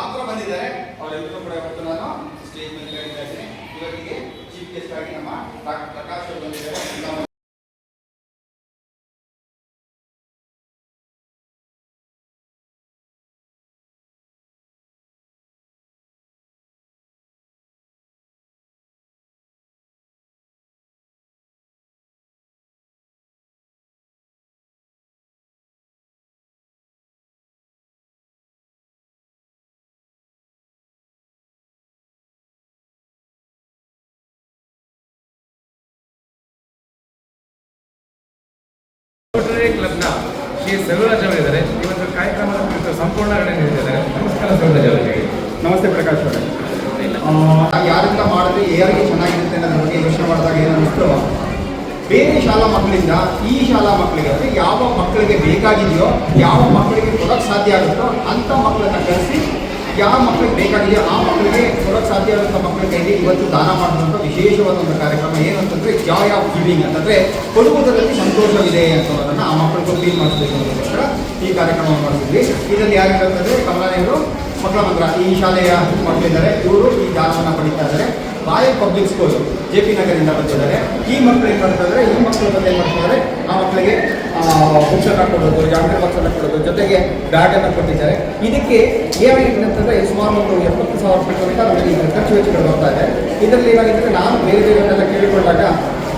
ಮಾತ್ರ ಬಂದಿದ್ದಾರೆ. ಅವರೆಲ್ಲರೂ ಕೂಡ ಇವತ್ತು ನಾನು ಸ್ಟೇಜ್ ಮೇಲೆ ಕರೀತಾ ಇದ್ದೀನಿ ಇವತ್ತಿಗೆ ಚೀಫ್ ಗೆಸ್ಟ್ ಆಗಿ ನಮ್ಮ ಡಾಕ್ಟರ್ ಪ್ರಕಾಶ್ ಅವರು ಬಂದಿದ್ದಾರೆ. ರೋಟರಿ ಕ್ಲಬ್ನ ಶ್ರೀ ಸವಿರಾಜ್ ಅವರಿದ್ದಾರೆ ಒಂದು ಕಾರ್ಯಕ್ರಮದ ಕುರಿತು ಸಂಪೂರ್ಣ ನೀಡಿದ್ದಾರೆ ನಮಸ್ಕಾರ ಸವಿರಾಜ್ ಅವರಿಗೆ. ನಮಸ್ತೆ ಪ್ರಕಾಶ್ ಅವರೇ. ಯಾರಿಂದ ಮಾಡಿದ್ರೆ ಯಾರಿಗೆ ಚೆನ್ನಾಗಿರುತ್ತೆ ಅನ್ನೋದ್ರ ಬಗ್ಗೆ ಯೋಚನೆ ಮಾಡಿದಾಗ ಏನನ್ನಿಸ್ತು ಬೇರೆ ಶಾಲಾ ಮಕ್ಕಳಿಂದ ಈ ಶಾಲಾ ಮಕ್ಕಳಿಗೆ ಅಂದರೆ ಯಾವ ಮಕ್ಕಳಿಗೆ ಬೇಕಾಗಿದೆಯೋ, ಯಾವ ಮಕ್ಕಳಿಗೆ ಕೊಡೋಕ್ಕೆ ಸಾಧ್ಯ ಆಗುತ್ತೋ ಅಂಥ ಮಕ್ಕಳನ್ನ ಕರೆಸಿ ಯಾವ ಮಕ್ಕಳಿಗೆ ಬೇಕಾಗಿದೆ, ಆ ಮಕ್ಕಳಿಗೆ ಕೊಡೋಕ್ಕೆ ಸಾಧ್ಯ ಆದಂಥ ಮಕ್ಕಳ ಕೈಗೆ ಇವತ್ತು ದಾನ ಮಾಡುವಂಥ ವಿಶೇಷವಾದ ಒಂದು ಕಾರ್ಯಕ್ರಮ ಅಂತಂದರೆ ಜಾಯ್ ಆಫ್ ಗಿವಿಂಗ್ ಅಂತಂದರೆ ಕೊಡುವುದರಲ್ಲಿ ಸಂತೋಷವಿದೆ ಅನ್ನೋದನ್ನು ಆ ಮಕ್ಕಳಿಗೂ ಫೀಲ್ ಮಾಡಿಸ್ಬೇಕು ಅನ್ನೋದಕ್ಕೋಸ್ಕರ ಈ ಕಾರ್ಯಕ್ರಮವನ್ನು ಮಾಡಿಸಿದ್ವಿ ಇದರಲ್ಲಿ ಯಾರಿರ್ತಂದ್ರೆ ಕಮಲಾನೆಯವರು, ಮಕ್ಕಳ ಮಂತ್ರ, ಈ ಶಾಲೆಯ ಮಕ್ಕಳಿದ್ದಾರೆ ಇವರು ಈ ದಾನವನ್ನು ಪಡಿತಾ ಇದ್ದಾರೆ. ಪಬ್ಲಿಕ್ ಸ್ಕೂಲ್ ಜೆ ಪಿ ನಗರಿಂದ ಬಂದಿದ್ದಾರೆ. ಈ ಮಕ್ಕಳು ಏನು ಇದ್ದಾರೆ? ಈ ಮಕ್ಕಳು ಏನು ಮಾಡ್ತಿದ್ದಾರೆ ಆ ಮಕ್ಕಳಿಗೆ ಪುಸ್ತಕ ಕೊಡೋದು ಜಾಂಗ್ರಿ ಪಕ್ಷ ಕೊಡೋದು ಜೊತೆಗೆ ಬ್ಯಾಗನ್ನು ಕೊಟ್ಟಿದ್ದಾರೆ. ಇದಕ್ಕೆ ಏನಾಗಿದೆ ಅಂತಂದರೆ ಸುಮಾರು ಒಂದು ಎಪ್ಪತ್ತು ಸಾವಿರ ರೂಪಾಯಿ ನಮಗೆ ಖರ್ಚು ವೆಚ್ಚಗಳು ಬರ್ತಾ ಇದೆ. ಇದರಲ್ಲಿ ಏನಾಗಿದೆ ನಾನು ಬೇರೆ ಬೇರೆಯವನ್ನೆಲ್ಲ ಕೇಳಿಕೊಂಡಾಗ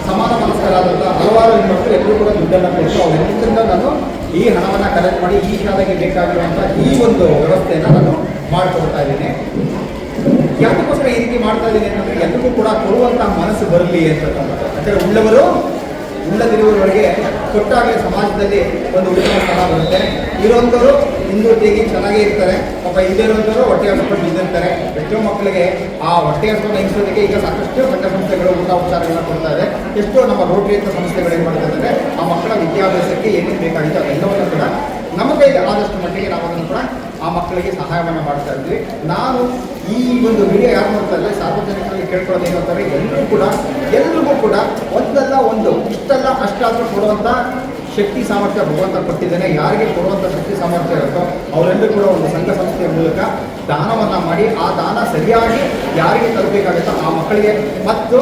ಸಮಾನ ಮನಸ್ಕರಾದಂಥ ಹಲವಾರು ಹೆಣ್ಮಕ್ಳು ಎಲ್ಲರೂ ಕೂಡ ದುಡ್ಡನ್ನು ಕೊಟ್ಟು ಅವರಿಂದ ನಾನು ಈ ಹಣವನ್ನು ಕಲೆಕ್ಟ್ ಮಾಡಿ ಈ ಶಾಲೆಗೆ ಬೇಕಾಗಿರುವಂಥ ಈ ಒಂದು ವ್ಯವಸ್ಥೆಯನ್ನು ನಾನು ಮಾಡಿಕೊಡ್ತಾ ಇದ್ದೀನಿ. ಯಾತಕ್ಕೋಸ್ಕರ ಈ ರೀತಿ ಮಾಡ್ತಾ ಇದ್ದೀನಿ ಅಂತಂದ್ರೆ ಎಲ್ಲರಿಗೂ ಕೂಡ ಕೊಡುವಂತಹ ಮನಸ್ಸು ಬರಲಿ ಅಂತ ಯಾಕಂದ್ರೆ ಉಳ್ಳವರು ಉಳ್ಳದಿರುವವರಿಗೆ ಕೊಟ್ಟಾಗಲೇ ಸಮಾಜದಲ್ಲಿ ಒಂದು ಉತ್ತಮ ಸ್ಥಾನ ಬರುತ್ತೆ. ಇರುವಂಥವರು ಹಿಂದುಳಿಗೆ ಚೆನ್ನಾಗೇ ಇರ್ತಾರೆ, ಪಾಪ ಹಿಂದೆ ಇರುವಂಥವರು ಹೊಟ್ಟೆ ಹಸ್ಕೊಂಡು ಬಿದ್ದಿರ್ತಾರೆ. ಎಷ್ಟೋ ಮಕ್ಕಳಿಗೆ ಆ ಹೊಟ್ಟೆ ಹಸ್ಕೊಂಡು ಹೆಂಗಿಸೋದಕ್ಕೆ ಈಗ ಸಾಕಷ್ಟು ಸಂಘ ಸಂಸ್ಥೆಗಳು ಊಟ ಉಪಚಾರಗಳನ್ನ ಕೊಡ್ತಾ ಇದೆ. ಎಷ್ಟೋ ನಮ್ಮ ರೋಟರಿ ಅಂತ ಸಂಸ್ಥೆಗಳು ಏನು ಮಾಡ್ತಾ ಇದ್ದಾರೆ ಆ ಮಕ್ಕಳ ವಿದ್ಯಾಭ್ಯಾಸಕ್ಕೆ ಏನೇನು ಬೇಕಾಗಿತ್ತು ಅದೆಲ್ಲವನ್ನು ಕೂಡ ನಮ್ಮ ಕೈಗೆ ಆದಷ್ಟು ಮಟ್ಟಿಗೆ ನಾವು ಅದನ್ನು ಕೂಡ ಆ ಮಕ್ಕಳಿಗೆ ಸಹಾಯವನ್ನು ಮಾಡ್ತಾ ಇದ್ವಿ. ನಾನು ಈ ಒಂದು ವಿಡಿಯೋ ಯಾರು ಇಲ್ಲ ಸಾರ್ವಜನಿಕರಿಗೆ ಕೇಳ್ಕೊಳ್ಳೋದು ಏನು ಎಲ್ಲರೂ ಕೂಡ, ಎಲ್ರಿಗೂ ಕೂಡ ಒಂದಲ್ಲ ಒಂದು, ಇಷ್ಟಲ್ಲ ಅಷ್ಟಾದರೂ ಕೊಡುವಂಥ ಶಕ್ತಿ ಸಾಮರ್ಥ್ಯ ಭಗವಂತ ಕೊಟ್ಟಿದ್ದಾನೆ. ಯಾರಿಗೆ ಕೊಡುವಂಥ ಶಕ್ತಿ ಸಾಮರ್ಥ್ಯ ಇರುತ್ತೋ ಅವರೆಲ್ಲರೂ ಕೂಡ ಒಂದು ಸಂಘ ಸಂಸ್ಥೆಯ ಮೂಲಕ ದಾನವನ್ನು ಮಾಡಿ, ಆ ದಾನ ಸರಿಯಾಗಿ ಯಾರಿಗೆ ತಲುಪಬೇಕಾಗುತ್ತೋ ಆ ಮಕ್ಕಳಿಗೆ ಮತ್ತು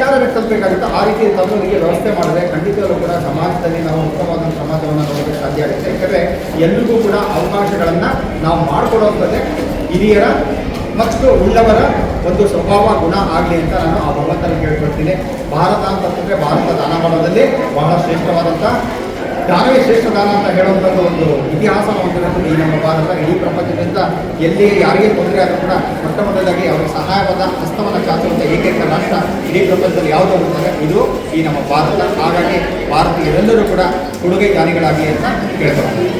ಯಾರು ಕಲ್ಪಬೇಕಾಗಿತ್ತು ಆ ರೀತಿ ತಮ್ಮನಿಗೆ ವ್ಯವಸ್ಥೆ ಮಾಡಿದ್ರೆ ಖಂಡಿತವಾಗ್ಲೂ ಕೂಡ ಸಮಾಜದಲ್ಲಿ ನಾವು ಉತ್ತಮವಾದ ಸಮಾಜವನ್ನು ನೋಡೋದಕ್ಕೆ ಸಾಧ್ಯ ಆಗುತ್ತೆ. ಯಾಕಂದರೆ ಎಲ್ರಿಗೂ ಕೂಡ ಅವಕಾಶಗಳನ್ನು ನಾವು ಮಾಡಿಕೊಡುವಂಥದ್ದೇ ಹಿರಿಯರ ಮತ್ತು ಉಳ್ಳವರ ಒಂದು ಸ್ವಭಾವ, ಗುಣ ಆಗಲಿ ಅಂತ ನಾನು ಆ ಭಗವಂತನ ಕೇಳ್ಕೊಳ್ತೀನಿ ಭಾರತ ಅಂತಂದರೆ ಭಾರತ ದಾನ ಬಹಳ ಶ್ರೇಷ್ಠವಾದಂಥ ದಾನವೇ ಶ್ರೇಷ್ಠ ದಾನ ಅಂತ ಹೇಳುವಂಥದ್ದು ಒಂದು ಇತಿಹಾಸ ಹೊಂದಿರೋದು ಈ ನಮ್ಮ ಭಾರತ. ಇಡೀ ಪ್ರಪಂಚದಿಂದ ಎಲ್ಲಿ ಯಾರಿಗೆ ತೊಂದರೆ ಆದರೂ ಕೂಡ ಮೊಟ್ಟ ಮೊದಲಾಗಿ ಅವರಿಗೆ ಸಹಾಯವಾದ ಹಸ್ತವನ್ನು ಚಾಚುವಂಥ ಏಕೈಕ ರಾಷ್ಟ್ರ ಇಡೀ ಪ್ರಪಂಚದಲ್ಲಿ ಯಾವುದು ಅಂತಂದರೆ ಇದು ಈ ನಮ್ಮ ಭಾರತ. ಹಾಗಾಗಿ ಭಾರತೀಯರೆಲ್ಲರೂ ಕೂಡ ಕೊಡುಗೆ ದಾನಿಗಳಾಗಿ ಅಂತ ಕೇಳ್ಕೊಳ್ತೀನಿ.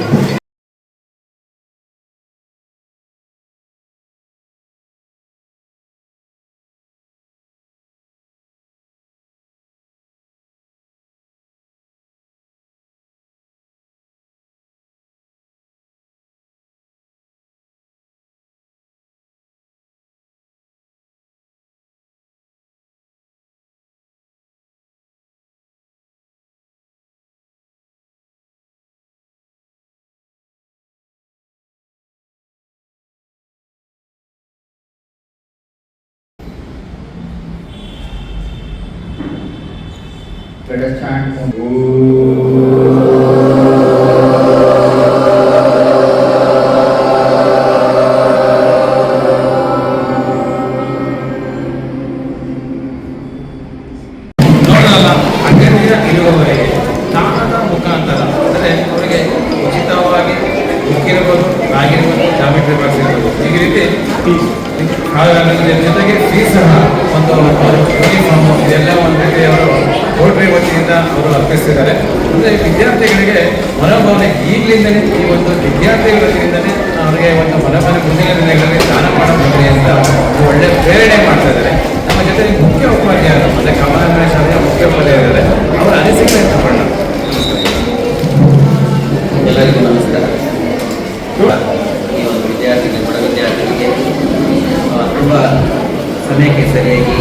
Let ಮುಖಾಂತರ ಅವರಿಗೆ ಉಚಿತವಾಗಿ ಆಗಿರ್ಬೋದು ಜಾಮಿಟ್ರಿ ಈ ರೀತಿ ಜೊತೆಗೆ ಫೀಸ್ ಸಹ ಒಂದು ಎಲ್ಲ ಇದೆಲ್ಲ ಒಂದು ರೀತಿ ಅವರು ಅರ್ಪಿಸ್ತಿದ್ದಾರೆ ಅಂದರೆ ವಿದ್ಯಾರ್ಥಿಗಳಿಗೆ ಮನೋಭಾವನೆ ಈಗಲಿಂದಲೇ ಈ ಒಂದು ವಿದ್ಯಾರ್ಥಿಗಳಿಂದಲೇ ಅವರಿಗೆ ಒಂದು ಮನೋಭಾವನೆ ಮುಂದಿನ ದಿನಗಳಲ್ಲಿ ದಾನ ಮಾಡಬಹುದು ಅಂತ ಒಳ್ಳೆ ಪ್ರೇರಣೆ ಮಾಡ್ತಾ ಇದ್ದಾರೆ. ನಮ್ಮ ಜೊತೆ ಮುಖ್ಯ ಉಪಾಧ್ಯಾಯರು ಅಂದರೆ ಕಮಲ ಶಾಲೆಯ ಮುಖ್ಯ ಉಪಾಧ್ಯಾಯರಿದ್ದಾರೆ ಅವರ ಅನಿಸಿಕೆ ತಗೊಂಡ ಎಲ್ಲರಿಗೂ ನಮಸ್ಕಾರ. ಈ ಒಂದು ವಿದ್ಯಾರ್ಥಿಗಳಿಗೆ ಬಡ ವಿದ್ಯಾರ್ಥಿಗಳಿಗೆ ತುಂಬ ಸಮಯಕ್ಕೆ ಸರಿಯಾಗಿ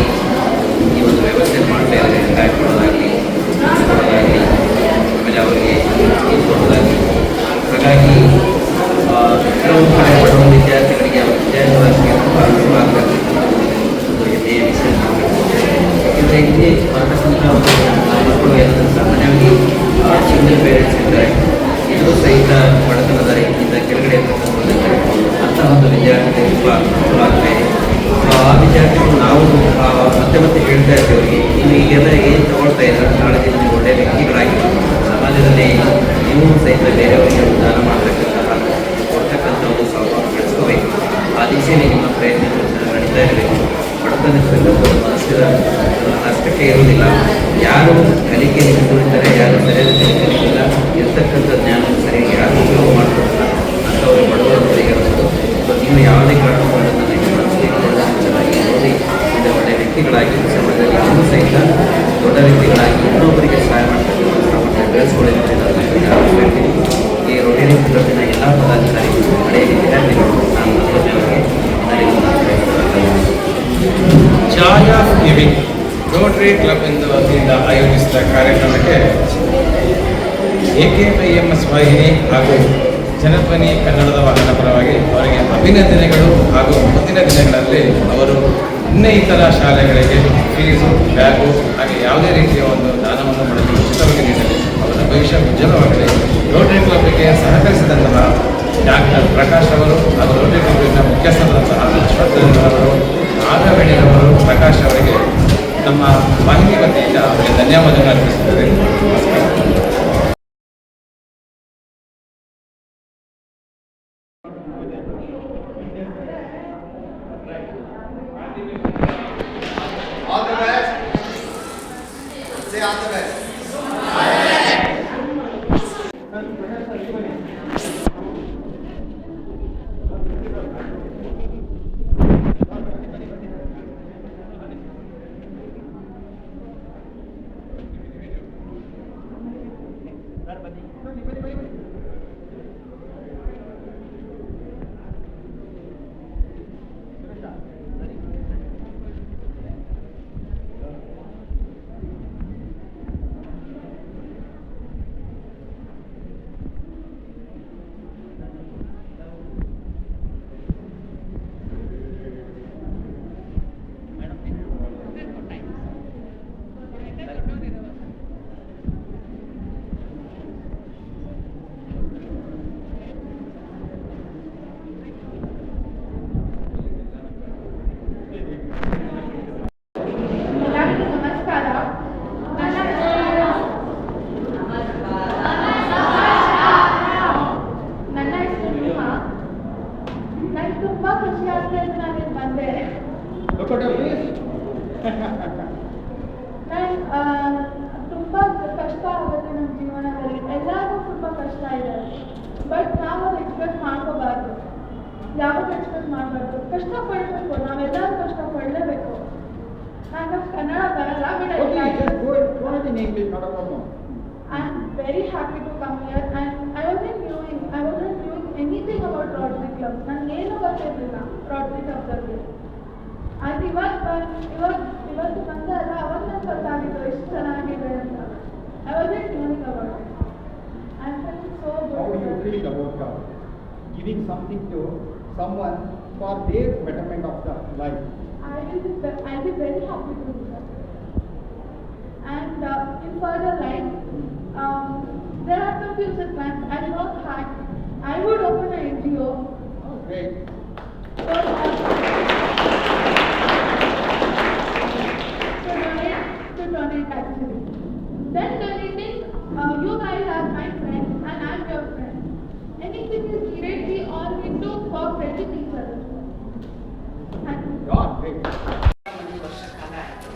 ವಿದ್ಯಾರ್ಥಿಗಳಿಗೆ ನೀವು ಈಗೆಲ್ಲ ಏನು ತಗೊಳ್ತಾ ಇರೋ ನಾಳೆ ನೀವು ಒಳ್ಳೆಯ ವ್ಯಕ್ತಿಗಳಾಗಿ ಸಮಾಜದಲ್ಲಿ ನೀವು ಸಹಿತ ಬೇರೆಯವರಿಗೆ ಉದಾನ ಮಾಡತಕ್ಕಂತಹ ಕೊಡ್ತಕ್ಕಂಥ ಒಂದು ಸವಾಲು ಬೆಳೆಸ್ಕೋಬೇಕು ಆ ದಿಶೆಯಲ್ಲಿ ನಿಮ್ಮ ಪ್ರಯತ್ನ ನಡೀತಾ ಇರಬೇಕು. ಬಡತನಕ್ಕಿರಬೇಕು ಮನಸ್ಸಿನ ಅಷ್ಟಕ್ಕೆ ಇರುವುದಿಲ್ಲ. ಯಾರು ಕಲಿಕೆ ನಿಂತಿರ್ತಾರೆ ಯಾರು ಸರಿಯಾದ ಕಲಿಕೆ ಇರ್ತಕ್ಕಂಥದ್ದು ಮಕ್ಕಳಾಗಿ ಸಮಾಜದಲ್ಲಿ ಇನ್ನೂ ಸಹಿತ ದೊಡ್ಡ ವ್ಯಕ್ತಿಗಳಾಗಿ ಇನ್ನೊಬ್ಬರಿಗೆ ಸಹಾಯ ಮಾಡ್ತಕ್ಕಂಥ ನಮ್ಮನ್ನು ಈ ರೋಟರಿ ಎಲ್ಲ ಪದಾಧಿಕಾರಿಗಳು ನಾನು ಛಾಯಾ ಲಿವಿಂಗ್ ರೋಟರಿ ಕ್ಲಬ್ ಎಂದು ವತಿಯಿಂದ ಆಯೋಜಿಸಿದ ಕಾರ್ಯಕ್ರಮಕ್ಕೆ A K I M S ವಾಹಿನಿ ಹಾಗೂ ಜನಧ್ವನಿ ಕನ್ನಡದ ವಾಹನ ಪರವಾಗಿ ಅವರಿಗೆ ಅಭಿನಂದನೆಗಳು ಹಾಗೂ ಮುಂದಿನ ದಿನಗಳಲ್ಲಿ ಅವರು ಇನ್ನೇ ಇತರ ಶಾಲೆಗಳಿಗೆ ಫೀಸು, ಬ್ಯಾಗು, ಹಾಗೆ ಯಾವುದೇ ರೀತಿಯ ಒಂದು ದಾನವನ್ನು ಮಾಡಲು ಉಚಿತವಾಗಿ ನೀಡಲಿ. ಅವರ ಭವಿಷ್ಯ ಉಜ್ವಲವಾಗಲಿ. ರೋಟರಿ ಕ್ಲಬ್ಗೆ ಸಹಕರಿಸಿದಂತಹ ಡಾಕ್ಟರ್ ಪ್ರಕಾಶ್ ಅವರು, ಹಾಗೂ ರೋಟರಿ ಕ್ಲಬ್ನ ಮುಖ್ಯಸ್ಥರಾದಂತಹ ಅಶ್ವತ್ಥರವರು ಆಗವೇಣಿಯವರು ಪ್ರಕಾಶ್ ಅವರಿಗೆ ನಮ್ಮ ಮಾಹಿತಿ ವತಿಯಿಂದ ಅವರಿಗೆ ಧನ್ಯವಾದಗಳನ್ನು ಅರ್ಪಿಸುತ್ತೇವೆ ஆண்டவர். ahead in English, not a problem. I'm very happy to come here and I wasn't knowing, I wasn't knowing anything about Rotary Club. ನಾನು ಏನು ಗೊತ್ತಿರಲಿಲ್ಲ Rotary Club ಬಗ್ಗೆ. ಅದು ಇವಾಗ ಬಂದ್ ಇವಾಗ ಇವತ್ತು ಬಂದಲ್ಲ ಅವಾಗ ನಂಗೆ ಗೊತ್ತಾಗಿತ್ತು ಎಷ್ಟು ಚೆನ್ನಾಗಿದೆ ಅಂತ. I wasn't knowing about it. I'm feeling so How do you good. feel about uh, giving something to someone for their betterment of the life? I will be, I'll be very happy to do that. And uh, in further life, um, there are some future plans. I work hard. I would open an NGO Oh, great. So, uh, to donate, to donate actually. Then ಒಂದು ವರ್ಷ ಕಾಲ ಆಯಿತು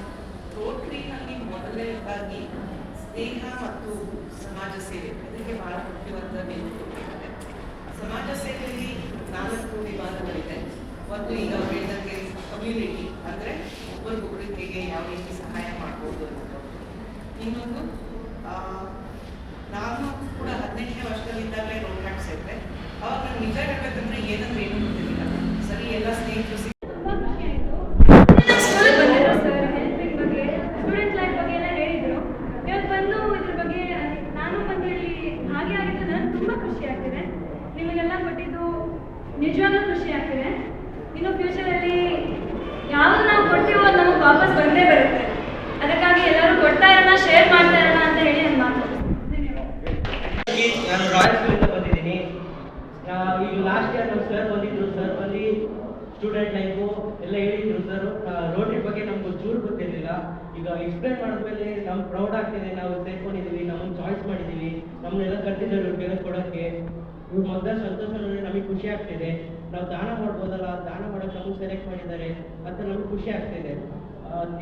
ರೋಟ್ರಿನಲ್ಲಿ ಮೊದಲನೇದಾಗಿ ಸ್ನೇಹ ಮತ್ತು ಸಮಾಜ ಸೇವೆ ಇದಕ್ಕೆ ಬಹಳ ಮುಖ್ಯವಾದ ಬೆನ್ನು ಕೊಟ್ಟಿದ್ದಾರೆ ಸಮಾಜ ಸೇವೆಯಲ್ಲಿ ನಾಲ್ಕು ವಿಭಾಗಗಳಿದೆ ಒಂದು ಈಗ ಹೇಳಿದಂಗೆ ಕಮ್ಯುನಿಟಿ ಅಂದರೆ ಒಬ್ಬರಿಗೊಬ್ಬರಿಗೆ ಯಾವ ರೀತಿ ಸಹಾಯ ಮಾಡ್ಬೋದು ಅನ್ನೋದು ಇನ್ನೊಂದು ಆ, ನಾನು ಕೂಡ ಹದಿನೆಂಟನೇ ವರ್ಷದಲ್ಲಿದ್ದಾಗಲೇ ರೋಡ್ ಕಾರ್ಡ್ ಸೇರಿದೆ ಅವಾಗ ನಾನು ನಿಜ ಹೇಳ್ಬೇಕಂದ್ರೆ ಏನಂದ್ರೆ ಏನು ಗೊತ್ತಿರಲಿಲ್ಲ ಸರಿ ಎಲ್ಲ ಸ್ನೇಹಿತರು ಸಿಕ್ಕಿ ತುಂಬಾ ಖುಷಿ ಆಯ್ತು ಸ್ಕೂಲ್ ಬಂದಿದ್ರು ಸರ್ ಹೆಲ್ಪಿಂಗ್ ಬಗ್ಗೆ ಸ್ಟೂಡೆಂಟ್ ಲೈಫ್ ಬಗ್ಗೆ ಎಲ್ಲ ಹೇಳಿದ್ರು ಇವತ್ತು ಬಂದು ಇದ್ರ ಬಗ್ಗೆ ನಾನು ಬಂದು ಇಲ್ಲಿ ಹಾಗೆ ಆಗಿದ್ದು ನನಗೆ ತುಂಬಾ ಖುಷಿ ಆಗ್ತಿದೆ ನಿಮಗೆಲ್ಲ ಕೊಟ್ಟಿದ್ದು ನಿಜವಾಗ್ಲೂ ಖುಷಿ ಆಗ್ತಿದೆ ಇನ್ನು ಫ್ಯೂಚರಲ್ಲಿ ಯಾವ್ದು ನಾವು ಕೊಡ್ತೀವೋ ಅದು ನಮಗೆ ವಾಪಸ್ ಬಂದೇ ಬರುತ್ತೆ ಅದಕ್ಕಾಗಿ ಎಲ್ಲರೂ ಕೊಡ್ತಾ ಇರೋಣ ಶೇರ್ ಮಾಡ್ತಾ ಇರೋಣ ಅಂತ ಹೇಳಿ ನನ್ನ ಮಾತು ಧನ್ಯವಾದ ನಾನು ರಾಯಲ್ ಸ್ಕೂಲಿಂದ ಬಂದಿದ್ದೀನಿ ಆ, ಈಗ ಲಾಸ್ಟ್ ಸರ್ ಬಂದಿದ್ರು ಸರ್ ಬಂದು ಸ್ಟೂಡೆಂಟ್ ಲೈಫು ಎಲ್ಲ ಹೇಳಿದ್ರು ಸರ್ ರೋಟ್ರಿ ಬಗ್ಗೆ ನಮ್ಗೆ ಚೂರು ಗೊತ್ತಿರಲಿಲ್ಲ. ಈಗ ಎಕ್ಸ್ಪ್ಲೈನ್ ಮಾಡಿದ್ಮೇಲೆ ನಮ್ಗೆ ಪ್ರೌಡ್ ಆಗ್ತಿದೆ. ನಾವು ಸೇರ್ಕೊಂಡಿದ್ದೀವಿ ನಮ್ಮನ್ನು ಚಾಯ್ಸ್ ಮಾಡಿದ್ದೀವಿ ನಮ್ಮನ್ನೆಲ್ಲ ಕರ್ತಿದ್ದಾರೆ ಇವ್ರಿಗೆಲ್ಲ ಕೊಡೋಕ್ಕೆ. ಇವ್ರು ಮೊದಲ ಸಂತೋಷ ನೋಡಿ ನಮಗೆ ಖುಷಿ ಆಗ್ತಿದೆ. ನಾವು ದಾನ ಮಾಡ್ಬೋದಲ್ಲ, ದಾನ ಮಾಡೋಕ್ಕೆ ನಮಗೆ ಸೆಲೆಕ್ಟ್ ಮಾಡಿದ್ದಾರೆ ಅಂತ ನಮ್ಗೆ ಖುಷಿ ಆಗ್ತಿದೆ.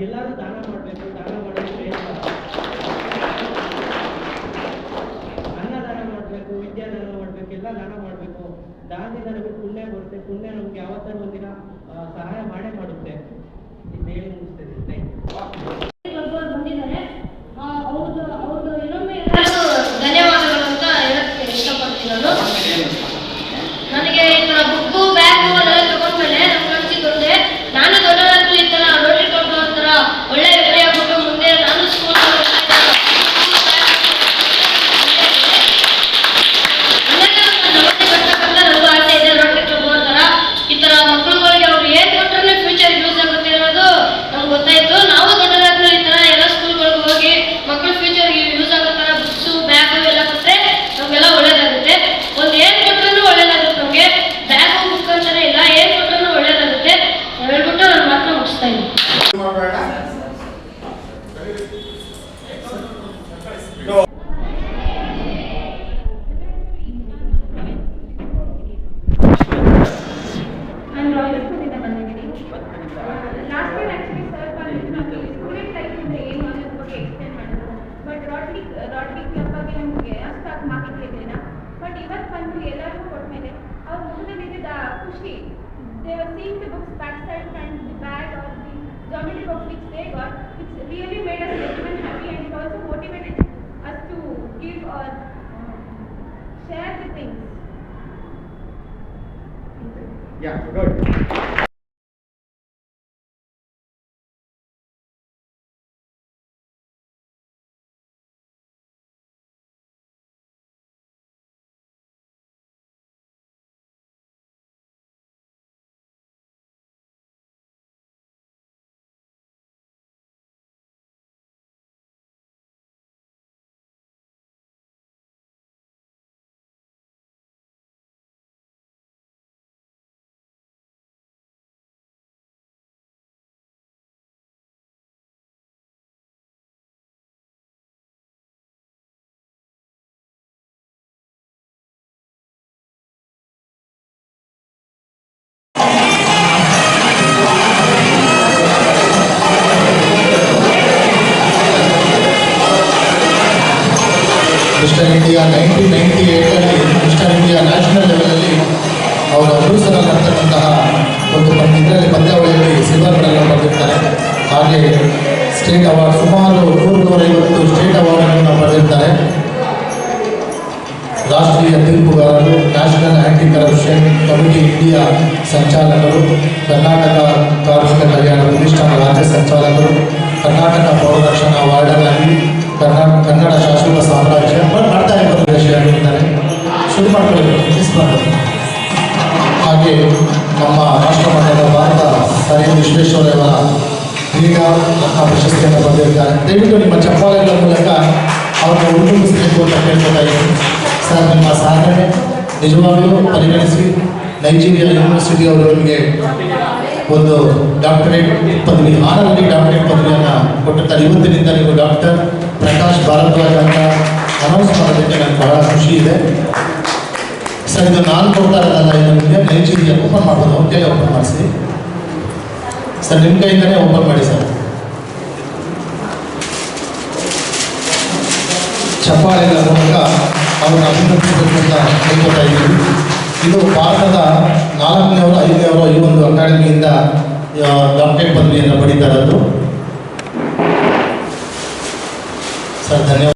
ಎಲ್ಲರೂ ದಾನ ಮಾಡಬೇಕು, ದಾನ ಮಾಡೋದು ಅನ್ನದಾನ ಮಾಡಬೇಕು, ವಿದ್ಯಾದಾನ ಮಾಡಬೇಕು, ಎಲ್ಲ ದಾನ ಮಾಡಬೇಕು. ದಾನದಿಂದ ನಮಗೆ ಪುಣ್ಯ ಬರುತ್ತೆ. ಪುಣ್ಯ ನಮ್ಗೆ ಯಾವತ್ತಾರು ಒಂದಿನ ಸಹಾಯ ಮಾಡೇ ಮಾಡುತ್ತೆ. ಇದು ಹೇಳಿ ಮುಗಿಸ್ತೇನೆ. Thank you Yeah, we're good. Mister India nineteen ninety ಏಟಲ್ಲಿ mister India national ಲೆವೆಲಲ್ಲಿ ಅವರು ಅಮೃತಸರಲ್ಲಿ ಮಾಡ್ತಕ್ಕಂತಹ ಒಂದು ಇದರಲ್ಲಿ ಪಂದ್ಯಾವಳಿಯಲ್ಲಿ ಸಿಲ್ವರ್ ಮೆಡಲ್ ಪಡೆದಿರ್ತಾರೆ. ಹಾಗೆ ಸ್ಟೇಟ್ ಅವಾರ್ಡ್ ಸುಮಾರು ನೂರು ನೂರೈವತ್ತು ಸ್ಟೇಟ್ ಅವಾರ್ಡ್ಗಳನ್ನು ಪಡೆದಿರ್ತಾರೆ. ರಾಷ್ಟ್ರೀಯ ತೀರ್ಪುಗಾರರು national anti corruption committee India ಸಂಚಾಲಕರು, Karnataka ಕಾರ್ಮಿಕ ಕಲ್ಯಾಣ ಪ್ರತಿಷ್ಠಾನ ರಾಜ್ಯ ಸಂಚಾಲಕರು, ಕರ್ನಾಟಕ ಪೌರ ರಕ್ಷಣಾ ಕರ್ನಾಟಕ ಕನ್ನಡ ಶಾಶ್ವತ ಸಾಮ್ರಾಜ್ಯ ಬಟ್ ಮಾಡ್ತಾ ವಿಷಯ ಹೇಳ್ತಾರೆ ಶುರು ಮಾಡ್ಕೊಳ್ಬೇಕು ಹಾಗೆ ನಮ್ಮ ರಾಷ್ಟ್ರಮಟ್ಟದ ಭಾರತ ಸರಿ ವಿಶ್ವೇಶ್ವರಯ್ಯವರ ಆ ಪ್ರಶಸ್ತಿಯನ್ನು ಬಂದಿರ್ತಾರೆ ದಯವಿಟ್ಟು ನಿಮ್ಮ ಚಪ್ಪಾಳೆಗಳ ಮೂಲಕ ಅವರನ್ನು ಉಡುಗಿಸಬೇಕು ಅಂತ ಕೇಳ್ಕೊತಾ ಇದ್ದೀನಿ. ಸರ್, ನಿಮ್ಮ ಸಾಧನೆ ನಿಜವಾಗಲೂ ಪರಿಗಣಿಸಿ. ನೈಜೀರಿಯಾ ಯೂನಿವರ್ಸಿಟಿ ಅವರು ನಿಮಗೆ ಒಂದು ಡಾಕ್ಟರೇಟ್ ಪದವಿ ಆರಲ್ಲಿ ಡಾಕ್ಟರೇಟ್ ಪದವಿಯನ್ನು ಕೊಟ್ಟಿರ್ತಾರೆ. ಇವತ್ತಿನಿಂದ ನೀವು ಡಾಕ್ಟರ್ ಪ್ರಕಾಶ್ ಭಾರದ್ವಾಜ್ ಅಂತ ಅನೌನ್ಸ್ ಮಾಡೋದಕ್ಕೆ ನನಗೆ ಬಹಳ ಖುಷಿ ಇದೆ. ಸರ್, ಇದು ನಾನು ಕೊಡ್ತಾ ಇರೋದಲ್ಲ ಇದು ನಿಮಗೆ. ನೈಜೀರಿಯಾ ಓಪನ್ ಮಾಡ್ಬೋದು. ಓಕೆ ಓಪನ್ ಮಾಡಿಸಿ. ಸರ್, ನಿಮ್ಮ ಕೈಯಿಂದನೇ ಓಪನ್ ಮಾಡಿ ಸರ್. ಚಪ್ಪಾಳೆಗಳ ಮೂಲಕ ಅವ್ರನ್ನ ಅಭಿನಂದಿಸಬೇಕು ಅಂತ ಹೇಳ್ಕೊತಾ ಇದ್ದೀವಿ ಇದು ಭಾರತದ ನಾಲ್ಕನೇವರು ಐದನೇವರು ಈ ಒಂದು ಅಕಾಡೆಮಿಯಿಂದ ಡಾಕ್ಟರೇಟ್ ಪದವಿಯನ್ನು ಪಡೀತಾ ಇರೋದು. ಸರ್ ಧನ್ಯವಾದ